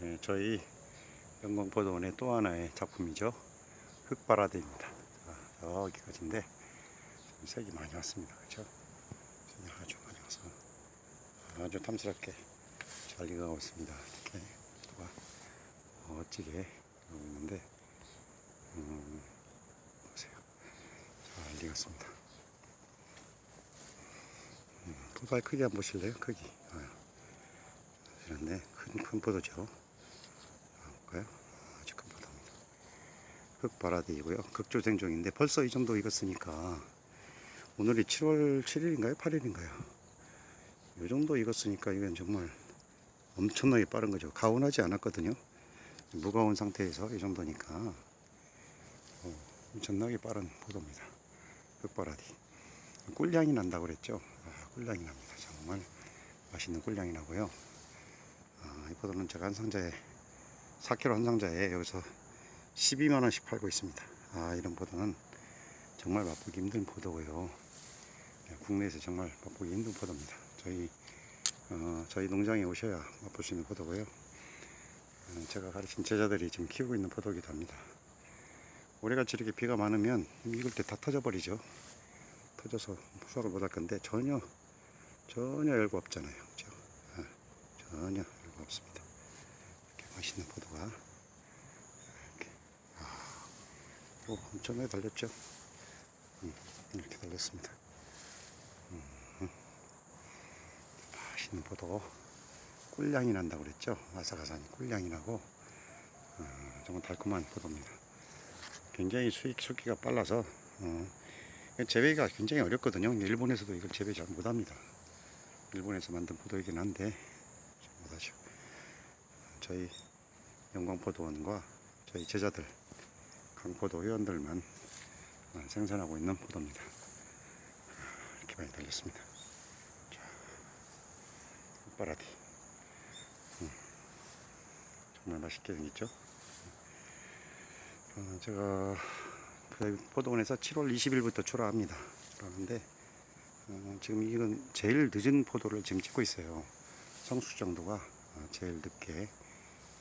네, 저희 영광포도원의 또 하나의 작품이죠. 흑바라드입니다. 자, 저기까지인데 좀 색이 많이 왔습니다. 그렇죠? 아주 많이 와서 아주 탐스럽게 잘 익어가고 있습니다. 이렇게 포도가 멋지게 익어가고 있는데 음, 보세요. 잘 익었습니다. 음, 포도의 크기 한번 보실래요? 크기. 아, 이런데 큰, 큰 포도죠. 볼까요? 아주 큰 포도입니다. 흑바라디이고요. 극조생종인데 벌써 이 정도 익었으니까 오늘이 7월 7일인가요? 8일인가요? 이 정도 익었으니까 이건 정말 엄청나게 빠른 거죠. 가온하지 않았거든요. 무가온 상태에서 이 정도니까 어, 엄청나게 빠른 포도입니다. 흑바라디. 꿀향이 난다고 그랬죠. 아, 꿀향이 납니다. 정말 맛있는 꿀향이 나고요. 아, 이 포도는 제가 한 상자에 4kg 한 상자에 여기서 12만 원씩 팔고 있습니다. 아 이런 포도는 정말 맛보기 힘든 포도고요. 네, 국내에서 정말 맛보기 힘든 포도입니다. 저희 어, 저희 농장에 오셔야 맛볼 수 있는 포도고요. 어, 제가 가르친 제자들이 지금 키우고 있는 포도기도 합니다. 올해같이 이렇게 비가 많으면 익을 때 다 터져버리죠. 터져서 수확을 못할 건데 전혀 전혀 열거 없잖아요. 그죠? 아, 전혀 열거 없습니다. 맛있는 포도가 이렇게 아, 오, 엄청나게 달렸죠. 음, 이렇게 달렸습니다. 음, 음. 맛있는 포도 꿀향이 난다고 그랬죠. 아삭아삭한 꿀향이 나고 어, 정말 달콤한 포도입니다. 굉장히 수익 수기가 빨라서 어, 재배가 굉장히 어렵거든요. 일본에서도 이걸 재배 잘 못합니다. 일본에서 만든 포도이긴 한데 잘 못하죠. 저희 영광포도원과 저희 제자들 강포도 회원들만 생산하고 있는 포도입니다. 이렇게 많이 달렸습니다. 자, 흑바라디. 음, 정말 맛있게 생겼죠? 어, 제가 그 포도원에서 7월 20일부터 출하합니다. 출하하는데 어, 지금 이건 제일 늦은 포도를 지금 찍고 있어요. 성수 정도가 어, 제일 늦게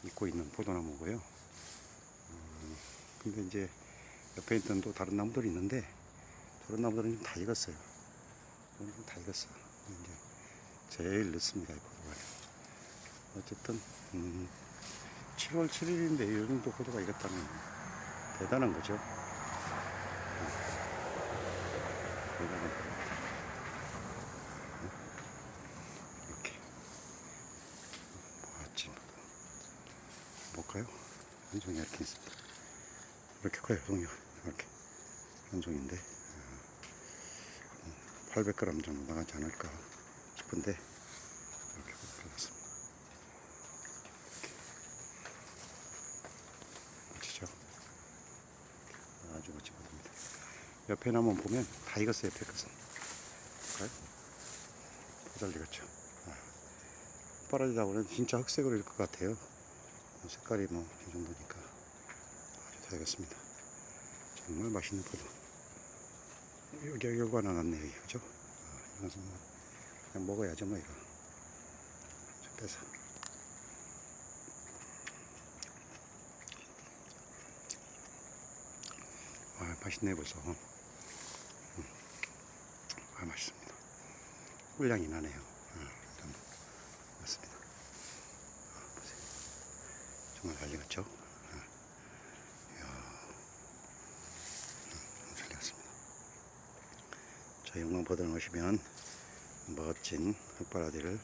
익고 있는 포도나무고요. 음, 근데 이제 옆에 있던 또 다른 나무들이 있는데 저런 나무들은 좀 다 익었어요. 이건 좀다 익었어. 이제 제일 늦습니다. 이 포도가. 어쨌든 음, 7월 7일인데 이 정도 포도가 익었다면 대단한 거죠. 대단한 거죠. 이렇게 멋진 포도. 볼까요? 한 종이 이렇게 있습니다. 이렇게 커요, 종이가. 이렇게. 한 종인데, 어, 800g 정도 나가지 않을까 싶은데, 이렇게 들어갔습니다. 멋지죠? 아주 멋진 포도입니다. 옆에 나무 보면 다 익었어요, 옆에 것은. 볼까요? 잘 익었죠? 아, 빠라지다 보면 진짜 흑색으로 일 것 같아요. 색깔이 뭐 이 정도니까 아주 다 익었습니다. 정말 맛있는 포도. 여기 하나 났네 여기 그죠? 아, 이것은 뭐 그냥 먹어야죠 뭐 이거. 좀 빼서. 아 맛있네 벌써. 음. 아 맛있습니다. 꿀향이 나네요. 아, 일단 맞습니다. 아, 보세요. 정말 잘 익었죠? 잘 익었습니다. 저희 영광포도에 오시면 멋진 흑바라디를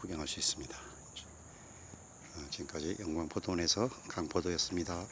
구경할 수 있습니다. 아, 지금까지 영광포도원에서 강포도였습니다.